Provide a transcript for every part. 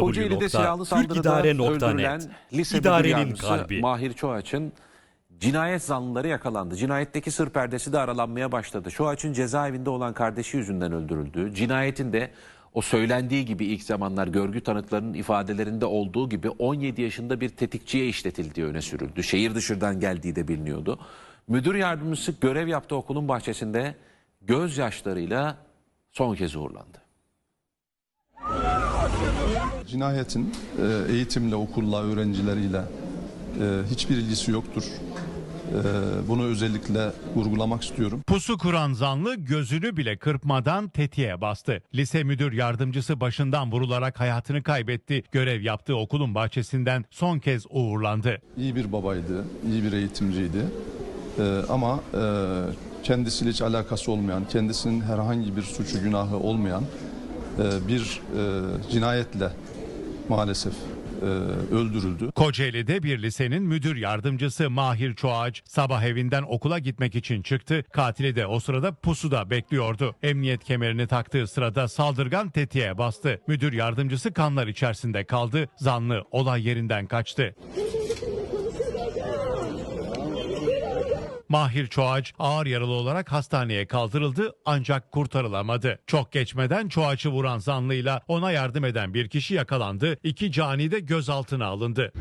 Kocaeli'de silahlı saldırıda öldürülen lise müdür İdarenin yardımcısı kalbi. Mahir Çoğaç'ın cinayet zanlıları yakalandı. Cinayetteki sır perdesi de aralanmaya başladı. Çoğaç'ın cezaevinde olan kardeşi yüzünden öldürüldü. Cinayetin de o söylendiği gibi ilk zamanlar görgü tanıklarının ifadelerinde olduğu gibi 17 yaşında bir tetikçiye işletildiği öne sürüldü. Şehir dışından geldiği de biliniyordu. Müdür yardımcısı görev yaptığı okulun bahçesinde gözyaşlarıyla son kez uğurlandı. Cinayetin e, eğitimle, okulla, öğrencileriyle e, hiçbir ilgisi yoktur. E, Bunu özellikle vurgulamak istiyorum. Pusu kuran zanlı gözünü bile kırpmadan tetiğe bastı. Lise müdür yardımcısı başından vurularak hayatını kaybetti. Görev yaptığı okulun bahçesinden son kez uğurlandı. İyi bir babaydı, iyi bir eğitimciydi. Ama e, kendisiyle hiç alakası olmayan, kendisinin herhangi bir suçu günahı olmayan bir e, cinayetle maalesef e, öldürüldü. Kocaeli'de bir lisenin müdür yardımcısı Mahir Çoğaç sabah evinden okula gitmek için çıktı. Katili de o sırada pusuda bekliyordu. Emniyet kemerini taktığı sırada saldırgan tetiğe bastı. Müdür yardımcısı kanlar içerisinde kaldı. Zanlı olay yerinden kaçtı. Mahir Çoğaç ağır yaralı olarak hastaneye kaldırıldı ancak kurtarılamadı. Çok geçmeden Çoğaç'ı vuran zanlıyla ona yardım eden bir kişi yakalandı. İki cani de gözaltına alındı.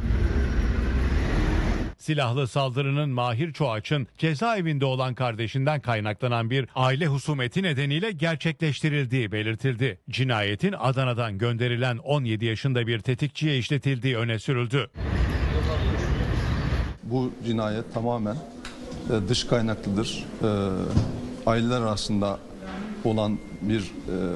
Silahlı saldırının Mahir Çoğaç'ın cezaevinde olan kardeşinden kaynaklanan bir aile husumeti nedeniyle gerçekleştirildiği belirtildi. Cinayetin Adana'dan gönderilen 17 yaşında bir tetikçiye işletildiği öne sürüldü. Bu cinayet tamamen dış kaynaklıdır. E, Aileler arasında olan bir e,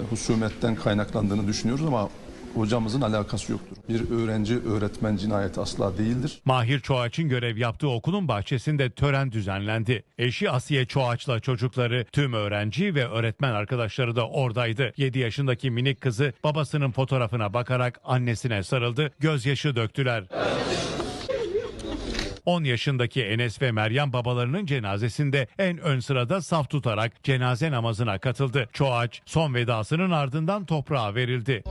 husumetten kaynaklandığını düşünüyoruz ama hocamızın alakası yoktur. Bir öğrenci öğretmen cinayeti asla değildir. Mahir Çoğaç'ın görev yaptığı okulun bahçesinde tören düzenlendi. Eşi Asiye Çoğaç'la çocukları, tüm öğrenci ve öğretmen arkadaşları da oradaydı. 7 yaşındaki minik kızı babasının fotoğrafına bakarak annesine sarıldı, gözyaşı döktüler. 10 yaşındaki Enes ve Meryem babalarının cenazesinde en ön sırada saf tutarak cenaze namazına katıldı. Çoğaç son vedasının ardından toprağa verildi.